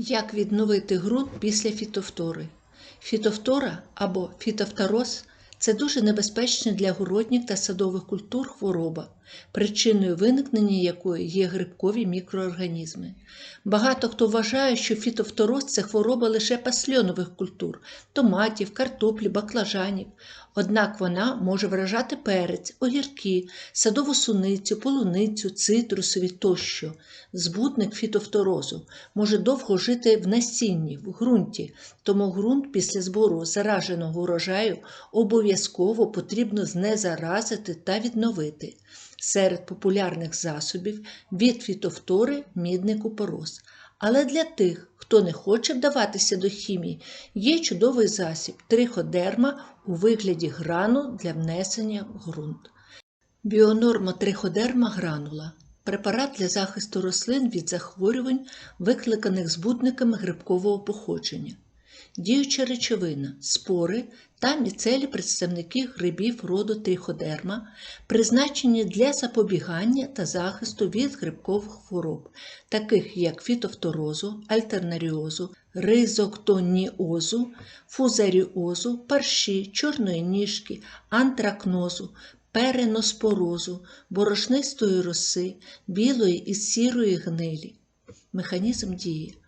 Як відновити ґрунт після фітофтори? Фітофтора або фітофтороз це дуже небезпечна для городніх та садових культур хвороба, причиною виникнення якої є грибкові мікроорганізми. Багато хто вважає, що фітофтороз це хвороба лише пасльонових культур томатів, картоплі, баклажанів. Однак вона може вражати перець, огірки, садову суницю, полуницю, цитрусові тощо. Збутник фітофторозу може довго жити в насінні, в ґрунті, тому ґрунт після збору зараженого урожаю обов'язково потрібно знезаразити та відновити. Серед популярних засобів від фітофтори мідний купорос. Але для тих, хто не хоче вдаватися до хімії, є чудовий засіб триходерма у вигляді грану для внесення в ґрунт. Біонорма триходерма гранула препарат для захисту рослин від захворювань, викликаних збутниками грибкового походження. Діюча речовина, спори та міцелі представники грибів роду триходерма, призначені для запобігання та захисту від грибкових хвороб, таких як фітофторозу, альтернаріозу, ризоктоніозу, фузаріозу, парші, чорної ніжки, антракнозу, переноспорозу, борошнистої роси, білої і сірої гнилі. Механізм дії.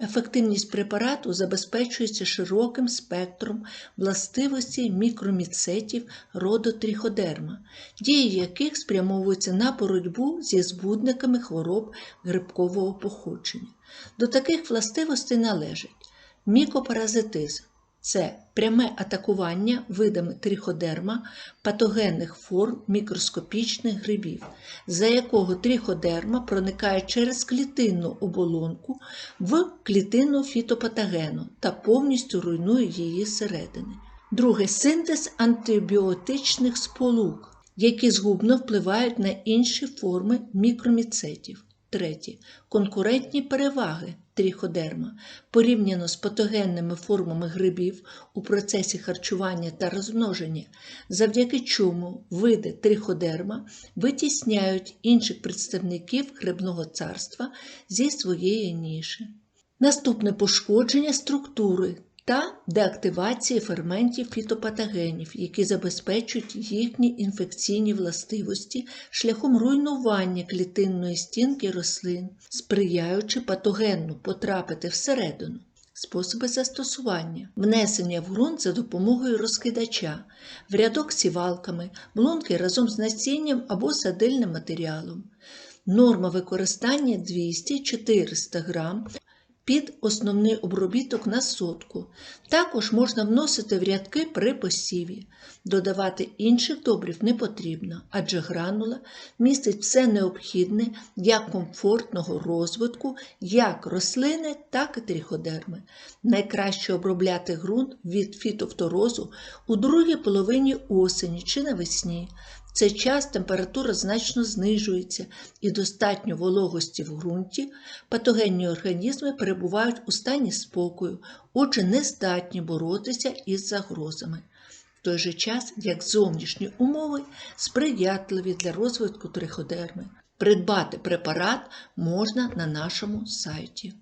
Ефективність препарату забезпечується широким спектром властивості мікроміцетів роду тріходерма, дії яких спрямовуються на боротьбу зі збудниками хвороб грибкового походження. До таких властивостей належить мікопаразитизм. Це пряме атакування видами тріходерма патогенних форм мікроскопічних грибів, за якого тріходерма проникає через клітинну оболонку в клітину фітопатогену та повністю руйнує її зсередини. Друге синтез антибіотичних сполук, які згубно впливають на інші форми мікроміцетів. Третє конкурентні переваги тріходерма порівняно з патогенними формами грибів у процесі харчування та розмноження, завдяки чому види тріходерма витісняють інших представників грибного царства зі своєї ніші. Наступне пошкодження структури та деактивації ферментів фітопатогенів, які забезпечують їхні інфекційні властивості шляхом руйнування клітинної стінки рослин, сприяючи патогенну потрапити всередину. Способи застосування, внесення в ґрунт за допомогою розкидача, в рядок сівалками, блунки разом з насінням або садильним матеріалом. Норма використання 200-400 грам під основний обробіток на сотку. Також можна вносити в рядки при посіві. Додавати інших добрив не потрібно, адже гранула містить все необхідне для комфортного розвитку як рослини, так і тріходерми. Найкраще обробляти ґрунт від фітофторозу у другій половині осені чи навесні. Цей час температура значно знижується і достатньо вологості в ґрунті, патогенні організми перебувають у стані спокою, отже, не здатні боротися із загрозами. В той же час, як зовнішні умови сприятливі для розвитку триходерми. Придбати препарат можна на нашому сайті.